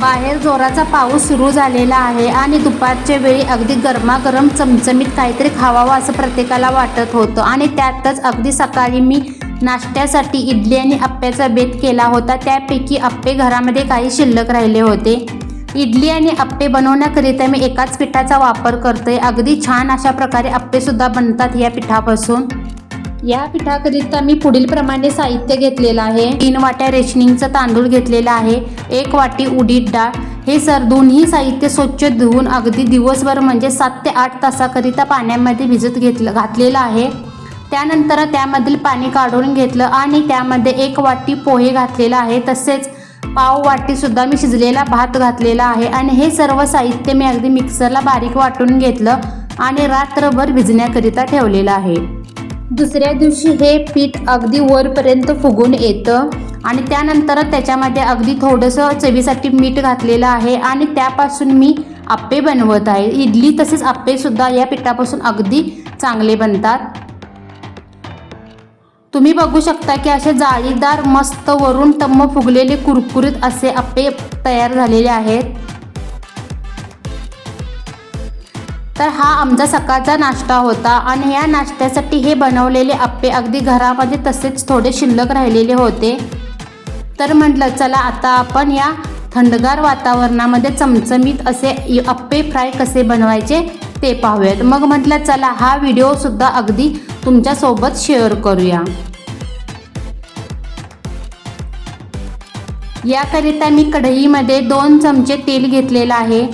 बाहेर जोराचा पाऊस सुरू झालेला आहे आणि दुपारच्या वेळी अगदी गरमागरम चमचमीत काहीतरी खावावं असं प्रत्येकाला वाटत होतं. आणि त्यातच अगदी सकाळी मी नाश्त्यासाठी इडली आणि अप्प्याचा बेत केला होता. त्यापैकी आप्पे घरामध्ये काही शिल्लक राहिले होते. इडली आणि आप्पे बनवण्याकरिता मी एकाच पिठाचा वापर करते अगदी छान अशा प्रकारे अप्पेसुद्धा बनतात या पिठापासून. या पिठाकरिता मी पुढील प्रमाणे साहित्य घेतलेलं आहे. तीन वाट्या रेशनिंगचं तांदूळ घेतलेला आहे. एक वाटी उडीद डाळ. हे सर दोन्ही साहित्य स्वच्छ धुवून अगदी दिवसभर म्हणजे सात ते आठ तासाकरिता पाण्यामध्ये भिजत घेतलं घातलेलं आहे. त्यानंतर त्यामधील पाणी काढून घेतलं आणि त्यामध्ये एक वाटी पोहे घातलेलं आहे. तसेच पाव वाटीसुद्धा मी शिजलेला भात घातलेला आहे आणि हे सर्व साहित्य मी अगदी मिक्सरला बारीक वाटून घेतलं आणि रात्रभर भिजण्याकरिता ठेवलेलं आहे. दुसऱ्या दिवशी हे पीठ अगदी वरपर्यंत फुगून येतं आणि त्यानंतर त्याच्यामध्ये अगदी थोडंसं चवीसाठी मीठ घातलेलं आहे आणि त्यापासून मी आप्पे बनवत आहे. इडली तसेच आप्पेसुद्धा या पिठापासून अगदी चांगले बनतात. तुम्ही बघू शकता की असे जाळीदार मस्त वरून टम्म फुगलेले कुरकुरीत असे आप्पे तयार झालेले आहेत. तर हा आमचा सकाळचा नाश्ता होता आणि या नाश्त्यासाठी हे बनवलेले आप्पे अगदी घरामध्ये तसेच थोडे शिल्लक राहिलेले होते. तर म्हटलं चला आता आपण या थंडगार वातावरणामध्ये चमचमीत असे आप्पे फ्राय कसे बनवायचे ते पाहूयात. मग म्हटलं चला हा व्हिडिओसुद्धा अगदी तुमच्यासोबत शेअर करूया. याकरिता मी कढईमध्ये दोन चमचे तेल घेतलेलं आहे.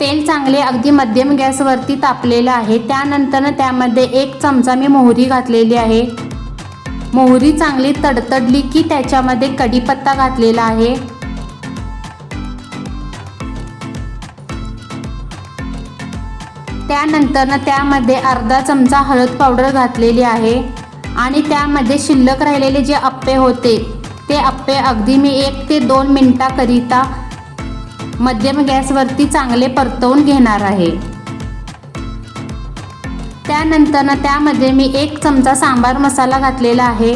तेल चांगले अगदी मध्यम गॅसवरती तापलेलं आहे. त्यानंतर त्यामध्ये एक चमचा मी मोहरी घातलेली आहे. मोहरी चांगली तडतडली की त्याच्यामध्ये कढीपत्ता घातलेला आहे. त्यानंतर त्यामध्ये अर्धा चमचा हळद पावडर घातलेली आहे. आणि त्यामध्ये शिल्लक राहिलेले जे अप्पे होते ते अप्पे अगदी मी एक ते दोन मिनटाकरिता मध्यम गॅसवरती चांगले परतवून घेणार आहे. त्यानंतर त्यामध्ये मी एक चमचा सांबार मसाला घातलेला आहे.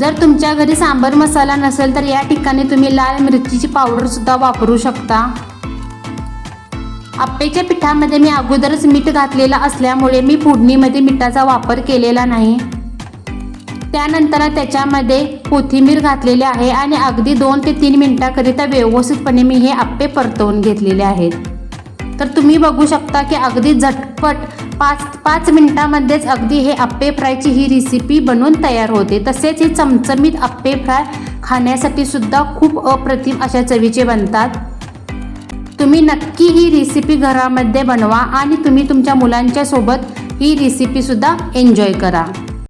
जर तुमच्या घरी सांबार मसाला नसेल तर या ठिकाणी तुम्ही लाल मिरचीची पावडरसुद्धा वापरू शकता. आप्पेच्या पिठामध्ये मी अगोदरच मीठ घातलेलं असल्यामुळे मी फोडणीमध्ये मिठाचा वापर केलेला नाही. त्यानंतर त्याच्यामध्ये कोथिंबीर घातलेली आहे आणि अगदी दोन ते तीन मिनिटाकरिता व्यवस्थितपणे मी हे आप्पे परतवून घेतलेले आहेत. तर तुम्ही बघू शकता की अगदी झटपट पाच पाच मिनिटामध्येच अगदी हे आप्पे फ्रायची ही रेसिपी बनवून तयार होते. तसेच हे चमचमीत आप्पे फ्राय खाण्यासाठी सुद्धा खूप अप्रतिम अशा चवीचे बनतात. तुम्ही नक्की ही रेसिपी घरामध्ये बनवा आणि तुम्ही तुमच्या मुलांच्या सोबत ही रेसिपीसुद्धा एन्जॉय करा.